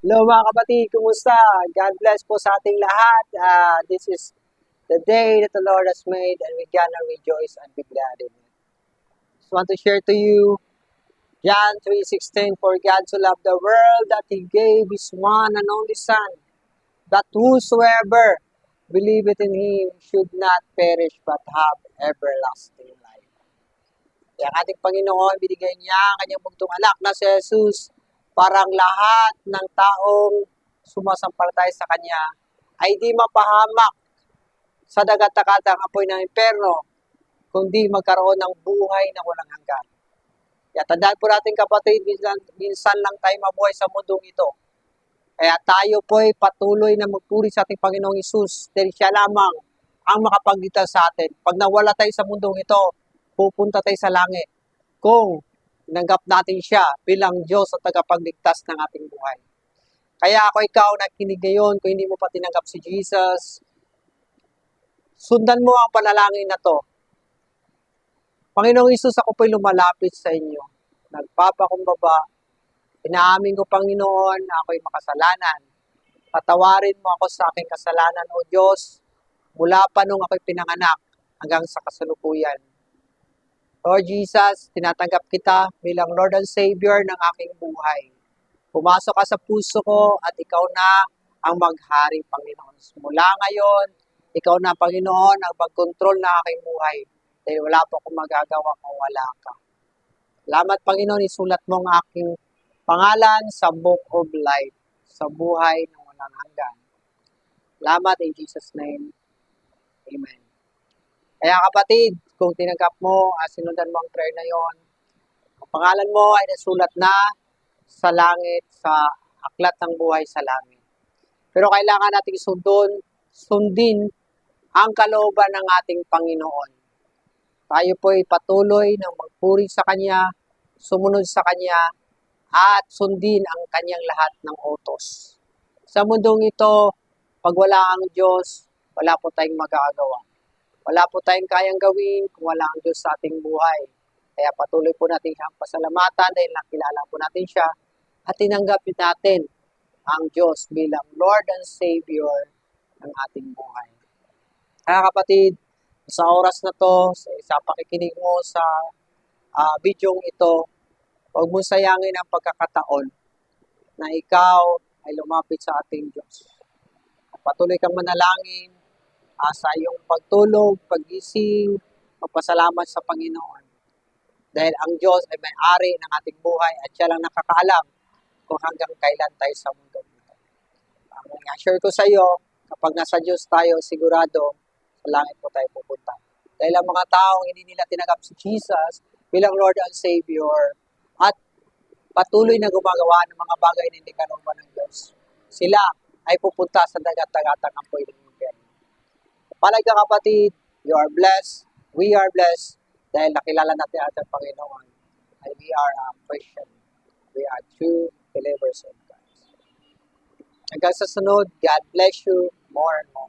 Hello mga kapatid, kumusta? God bless po sa ating lahat. Uh, this is the day that the Lord has made and we gonna rejoice and be glad in it. Just want to share to you John 3.16 For God so loved the world that He gave His one and only Son that whosoever believeth in Him should not perish but have everlasting life. Kaya ating Panginoon, binigay niya ang kanyang bugtong anak na si Jesus parang lahat ng taong sumasampalataya sa Kanya ay di mapahamak sa dagat-takatang apoy ng imperno, kundi magkaroon ng buhay na walang hanggan. Kaya tandaan po natin kapatid, minsan, minsan lang tayo mabuhay sa mundong ito. Kaya tayo po ay patuloy na magpuri sa ating Panginoong Isus dahil siya lamang ang makapagligtas sa atin. Pag nawala tayo sa mundong ito, pupunta tayo sa langit. Kung tinanggap natin siya bilang Diyos at tagapagligtas ng ating buhay. Kaya ako ikaw nakinig ngayon, kung hindi mo pa tinanggap si Jesus, sundan mo ang panalangin na to. Panginoong Isus, ako po'y lumalapit sa inyo. Nagpapakumbaba. Inaamin ko, Panginoon, na ako'y makasalanan. Patawarin mo ako sa aking kasalanan, O Diyos, mula pa nung ako'y pinanganak hanggang sa kasalukuyan. Lord Jesus, tinatanggap kita bilang Lord and Savior ng aking buhay. Pumasok ka sa puso ko at ikaw na ang maghari, Panginoon. Mula ngayon, ikaw na, Panginoon, ang pagkontrol ng aking buhay. Dahil wala po akong magagawa kung wala ka. Salamat, Panginoon, isulat mo ang aking pangalan sa Book of Life, sa buhay ng walang hanggan. Salamat in Jesus' name. Amen. Kaya kapatid, kung tinanggap mo, uh, sinundan mo ang prayer na yon, ang pangalan mo ay nasulat na sa langit, sa aklat ng buhay sa langit. Pero kailangan nating sundon, sundin ang kalooban ng ating Panginoon. Tayo po ay patuloy ng magpuri sa Kanya, sumunod sa Kanya, at sundin ang Kanyang lahat ng utos. Sa mundong ito, pag wala ang Diyos, wala po tayong magagawa. Wala po tayong kayang gawin kung wala ang Diyos sa ating buhay. Kaya patuloy po natin siyang pasalamatan dahil nakilala po natin siya at tinanggap natin ang Diyos bilang Lord and Savior ng ating buhay. Kaya kapatid, sa oras na to, sa isa pakikinig mo sa uh, video ito, huwag mo sayangin ang pagkakataon na ikaw ay lumapit sa ating Diyos. At patuloy kang manalangin, uh, sa iyong pagtulog, pagising, magpasalamat sa Panginoon. Dahil ang Diyos ay may-ari ng ating buhay at siya lang nakakaalam kung hanggang kailan tayo sa mundo nito. Ang uh, share ko sa iyo, kapag nasa Diyos tayo, sigurado, sa langit po tayo pupunta. Dahil ang mga taong hindi nila tinanggap si Jesus bilang Lord and Savior at patuloy na gumagawa ng mga bagay na hindi kalooban ng Diyos, sila ay pupunta sa dagat-dagatang apoy ng Palay ka kapatid, you are blessed, we are blessed, dahil nakilala natin ating Panginoon. And we are a Christian. We are true believers in Christ. Hanggang sa sunod, God bless you more and more.